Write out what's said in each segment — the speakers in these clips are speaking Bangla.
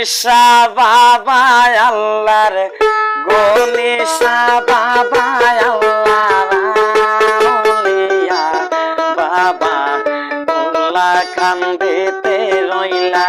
গনিসা বাবা আল্লাহর গনিসা বাবা আল্লাহ বাবা উল্লা কান্দেতে রইলা।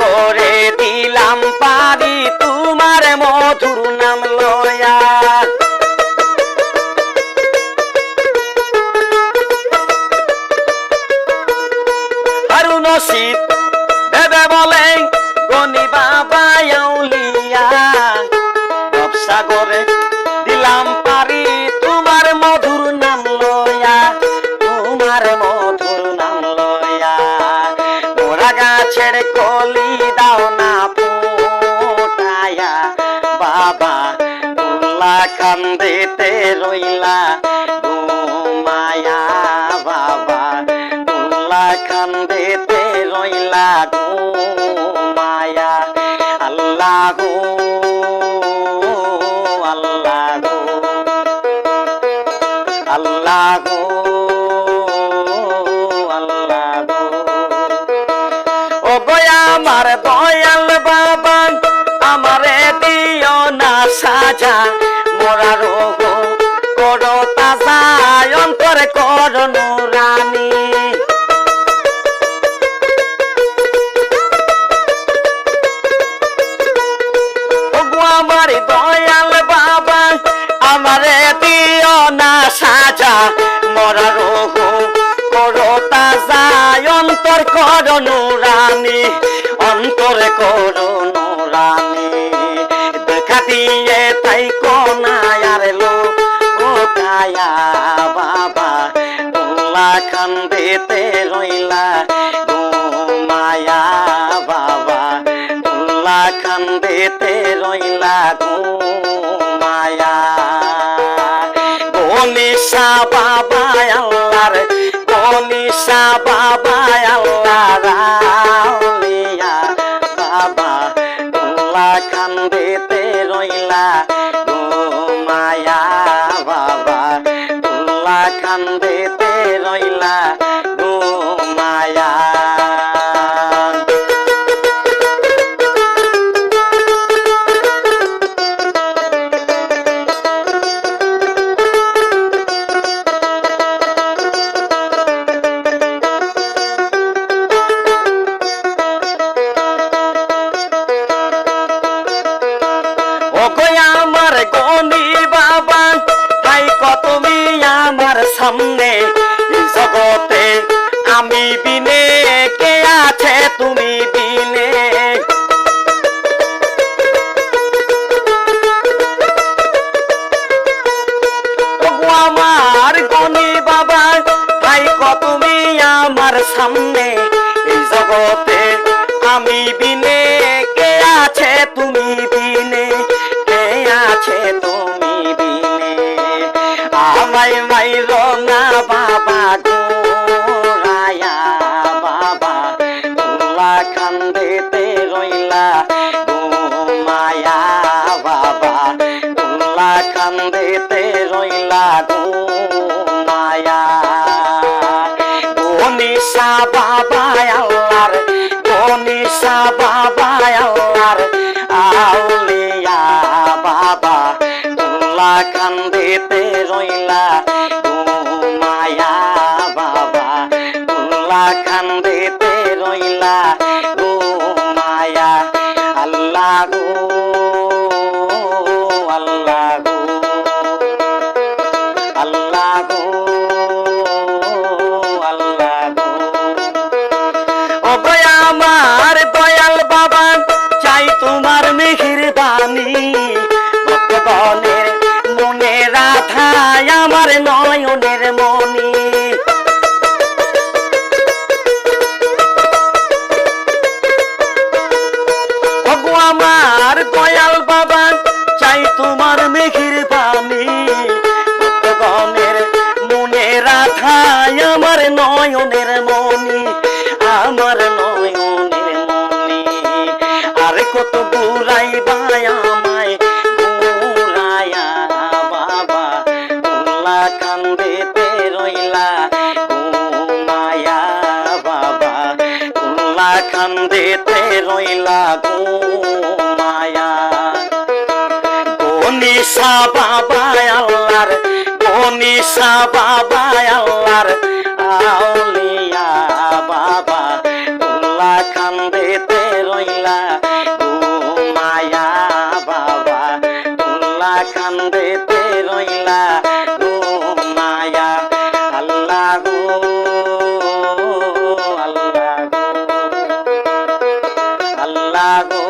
করে দিলাম পারি তোমার মধুর নাম লয়া। হারুন শীত ভেবে বলে গনি বাবা ব্যবসা করে দিলাম পারি কান্দেতে রইলা ঘুমায়া বাবা কান্দেতে রইলা ঘুমায়া করো ওগো আমার দয়াল বাবা, আমারে দিও না সাজা। মরা রোহ করো তাজা, অন্তর করো নুরানি অন্তর করো খান্দেতে রইলা ঘুমায়া। গনিসা বাবা আল্লাহর গনিসা বাবা সামনে জগতে আমি বিনে, কে আছে তুমি বিনে? আমার গনি বাবা ভাই তুমি আমার সামনে। তোলা আমার দয়াল বাবা, চাই তোমার মেঘের পানি গণের মনে রাধায় আমার নয়নের মনি আমার নয়নের মনি আর কত বুড়াই বায়া আমায় রইলা ঘুমায়া রইলা মনিষা বাবা আল্লাহর মনিষা বাবা আল্লাহর। আউলিয়া বাবা উল্লা খান্দেতে রইলা মায়া বাবা উল্লা খান্দেতে রইলা, ঘুমায়া। আল্লাহ আল্লাহ আল্লাহ।